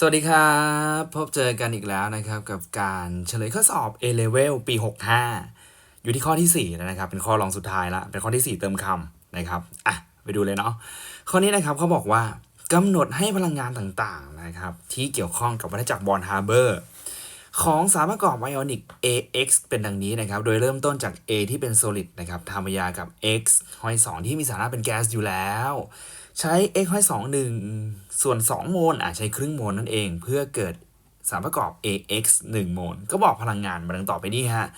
สวัสดีครับ พบเจอกันอีกแล้วนะครับกับการเฉลยข้อสอบ A Level ปี 65 อยู่ที่ข้อที่ 4 แล้วนะครับ เป็นข้อรองสุดท้ายละเป็นข้อที่ 4 เติมคำนะครับอะไปดูเลยเนาะข้อนี้นะครับเขาบอกว่ากำหนดให้พลังงานต่างๆนะครับ ที่เกี่ยวข้องกับวัฏจักรบอลฮาร์เบอร์ของสารประกอบไอออนิก AX เป็นดังนี้นะครับ โดยเริ่มต้นจาก A ที่เป็น solid นะครับทำปฏิกิริยากับ X ห้อย2ที่มีสถานะเป็นแก๊สอยู่แล้ว ใช้ x ห้อย2 1ส่วน 2 โมลอะใช้ครึ่งโมลนั่นเอง เพื่อเกิดสารประกอบ ax 1 โมล ก็บอกพลังงานมาดังต่อไปนี้ฮะ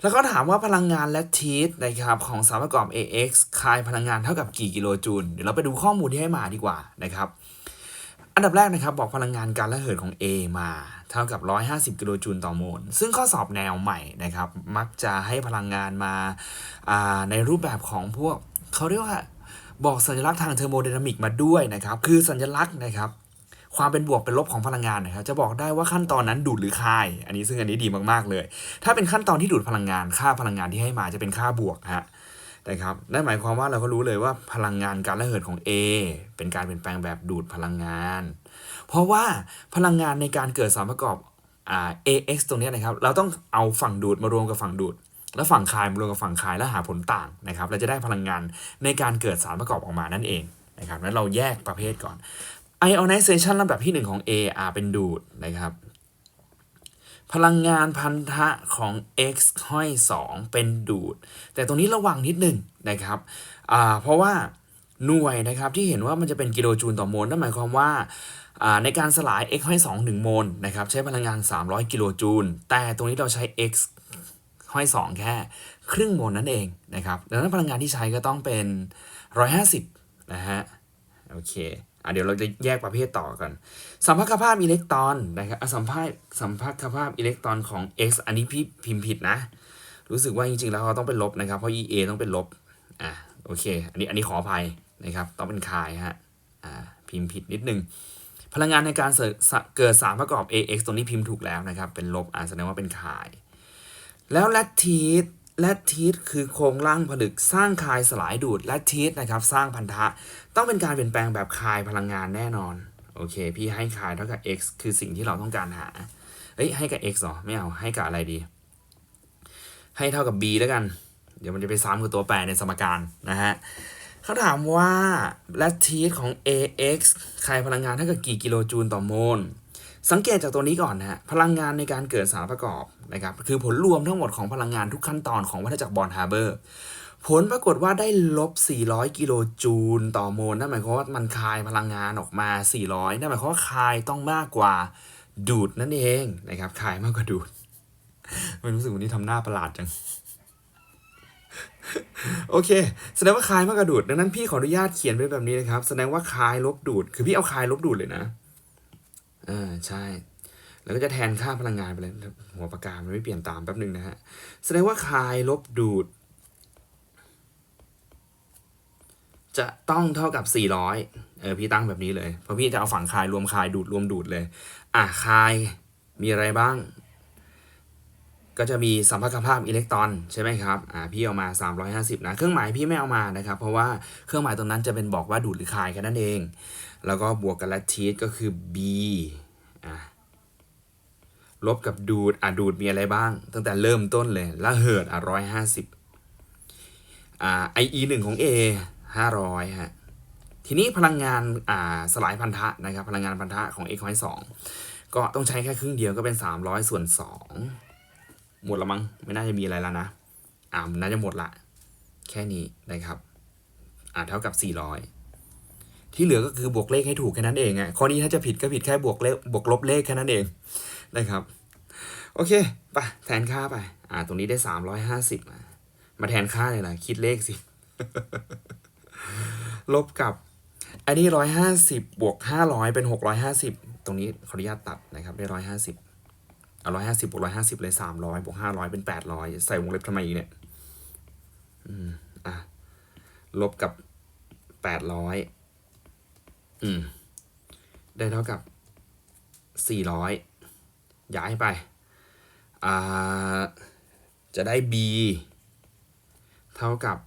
แล้วก็ถามว่าพลังงานและทีสนะครับของสารประกอบ ax คายพลังงานเท่ากับกี่กิโลจูล เดี๋ยวเราไปดูข้อมูลที่ให้มาดีกว่านะครับ อันดับแรกนะครับบอกพลังงานการระเหยของ A มาเท่ากับ 150 กิโลจูลต่อโมล ซึ่งข้อสอบแนวใหม่นะครับ มักจะให้พลังงานมาาในรูปแบบของพวกเขาเรียกว่า บอกสัญลักษณ์ทางเทอร์โมไดนามิกมาด้วยนะครับ คือสัญลักษณ์นะครับ ความเป็นบวกเป็นลบของพลังงานนะครับ จะบอกได้ว่าขั้นตอนนั้นดูดหรือคาย อันนี้ซึ่งอันนี้ดีมากๆเลย ถ้าเป็นขั้นตอนที่ดูดพลังงาน ค่าพลังงานที่ให้มาจะเป็นค่าบวกฮะนะครับนั่นหมายความว่าเราก็รู้เลยว่าพลังงานการระเหิดของ A เป็นการเปลี่ยนแปลงแบบดูดพลังงาน เพราะว่าพลังงานในการเกิดสารประกอบอ่า AX ตรงนี้นะครับ เราต้องเอาฝั่งดูดมารวมกับฝั่งดูด แล้วฝั่งคายมารวมกับฝั่งคายแล้วหาผลต่างนะครับเราจะได้พลังงานในการเกิดสารประกอบออกมานั่นเองนะครับนั้นเราแยกประเภทก่อน ionization ลำดับที่ 1 ของ A อ่าเป็นดูดนะครับพลังงานพันธะของ x ห้อย 2 เป็นดูด แต่ตรงนี้ระวังนิดหนึ่งนะครับเพราะว่าหน่วยนะครับที่เห็นว่ามันจะเป็นกิโลจูลต่อโมลนั่นหมายความว่าอ่าในการสลาย x ห้อย2 1โมลนะครับใช้พลังงาน 300 กิโลจูล แต่ตรงนี้เราใช้ x ห้อย 2 แค่ครึ่งโมลนั่นเองนะครับดังนั้นพลังงานที่ใช้ก็ต้องเป็น 150 นะฮะ โอเคอะเดี๋ยวเราจะแยกประเภทต่อกัน สัมพัทธภาพอิเล็กตรอนนะครับอะสัมภาษสัมพัทธภาพอิเล็กตรอนของ x อันนี้พี่พิมพ์ผิดนะ รู้สึกว่าจริงๆ แล้วเขาต้องเป็นลบนะครับ เพราะ EA ต้องเป็นลบ อะโอเค อันนี้อันนี้ขออภัยนะครับ ต้องเป็นคายฮะ อ่า พิมพ์ผิดนิดนึง พลังงานในการเสสเกิดสารประกอบ AX ตรงนี้พิมพ์ถูกแล้วนะครับ เป็นลบ อ่าแสดงว่าเป็นคาย แล้วแลคทีสแลคทีสคือโครงร่างผลึกสร้างคายสลายดูดแลคทีสนะครับสร้างพันธะ ต้องเป็นการเปลี่ยนแปลงแบบคายพลังงานแน่นอน โอเค พี่ให้คายเท่ากับ x คือสิ่งที่เราต้องการหาเอ้ยให้กับ x หรอ ไม่เอาให้กับอะไรดี ให้เท่ากับ b แล้วกัน เดี๋ยวมันจะไปซ้ำกับตัวแปรในสมการนะฮะเขาถามว่าแลคทีสของ ax คายพลังงานเท่ากับกี่กิโลจูลต่อโมล สังเกตจากตัวนี้ก่อนนะฮะพลังงานในการเกิดสารประกอบนะครับคือผลรวมทั้งหมดของพลังงานทุกขั้นตอนของวัฏจักรบอลฮาร์เบอร์ผลปรากฏว่าได้ลบ 400 กิโลจูลต่อโมลนั่นหมายความว่ามันคายพลังงานออกมา 400 นั่นหมายความว่าคายต้องมากกว่าดูดนั่นเองนะครับคายมากกว่าดูดไม่รู้สึกวันนี้ทำหน้าประหลาดจัง โอเค แสดงว่าคายมากกว่าดูด ดังนั้นพี่ขออนุญาตเขียนไว้แบบนี้นะครับ แสดงว่าคายลบดูด คือพี่เอาคายลบดูดเลยนะ อ่าใช่ แล้วก็จะแทนค่าพลังงานไปเลย หัวปากกา มันไม่เปลี่ยนตามแป๊บหนึ่งนะฮะ แสดงว่าคายลบดูด จะต้องเท่ากับ 400 เออ พี่ตั้งแบบนี้เลย เพราะพี่จะเอาฝั่งคายรวมคายดูดรวมดูดเลย อะคายมีอะไรบ้าง ก็จะมีสัมพัทธภาพอิเล็กตรอนใช่ไหมครับ อ่าพี่เอามา 350 นะ เครื่องหมายพี่ไม่เอามานะครับ เพราะว่าเครื่องหมายตรงนั้นจะเป็นบอกว่าดูดหรือคายแค่นั้นเอง แล้วก็บวกกับลคทีสก็คือ B อะลบกับดูด อะดูดมีอะไรบ้าง ตั้งแต่เริ่มต้นเลยละเหิดอะร้อยห้าสิบอ่า IE หนึ่งของ A ห้าร้อยฮะ ทีนี้พลังงานอ่าสลายพันธะนะครับ พลังงานพันธะของ x ห้อยสองก็ต้องใช้แค่ครึ่งเดียวก็เป็น 300 ส่วน 2 หมดละมั้งไม่น่าจะมีอะไรแล้วนะอ่าน่าจะหมดละ แค่นี้นะครับ อ่าเท่ากับ 400 ที่เหลือก็คือบวกเลขให้ถูกแค่นั้นเองอะข้อนี้ถ้าจะผิดก็ผิดแค่บวกเลขบวกลบเลขแค่นั้นเองนะครับ โอเคไปแทนค่าไป อ่า ตรงนี้ได้ 350 มามาแทนค่าเลยล่ะ คิดเลขสิ ลบกับอันนี้ร้อยห้าสิบบวกห้าร้อยเป็นหกร้อยห้าสิบตรงนี้ขออนุญาตตัดนะครับได้ร้อยห้าสิบ เอาร้อยห้าสิบบวกร้อยห้าสิบเลยสามร้อยบวกห้าร้อยเป็นแปดร้อยใส่วงเล็บทำไมอีกเนี่ย อืม อะ ลบกับแปดร้อยอืม ได้เท่ากับสี่ร้อยย้ายไป อ่า จะได้ b เท่ากับ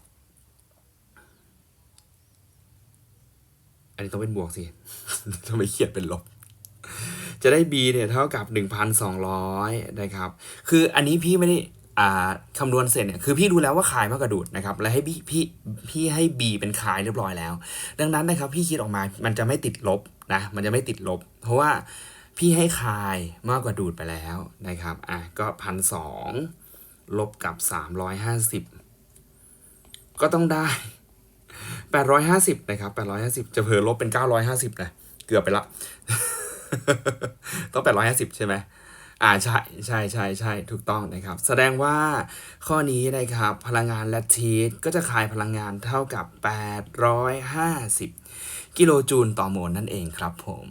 อันนี้ต้องเป็นบวกสิทำไมเขียนเป็นลบ จะได้ B เนี่ยเท่ากับ 1,200 นะครับ คืออันนี้พี่ไม่ได้อ่าคำนวณเสร็จเนี่ยคือพี่ดูแล้วว่าขายมากกว่าดูดนะครับและให้พี่พี่พี่ให้ B เป็นขายเรียบร้อยแล้ว ดังนั้นนะครับพี่คิดออกมามันจะไม่ติดลบนะมันจะไม่ติดลบ เพราะว่าพี่ให้คายมากกว่าดูดไปแล้วนะครับอะก็พันสองลบกับ 350 ก็ต้องได้ 850 นะครับ 850 จะเผลอลบเป็น 950 นะ เกือบไปละ ต้อง 850 ใช่ไหมอ่าใช่ใช่ใช่ใช่ถูกต้องนะครับ แสดงว่าข้อนี้นะครับ พลังงานและทีสก็จะคายพลังงานเท่ากับ 850 กิโลจูลต่อโมลนั่นเองครับผม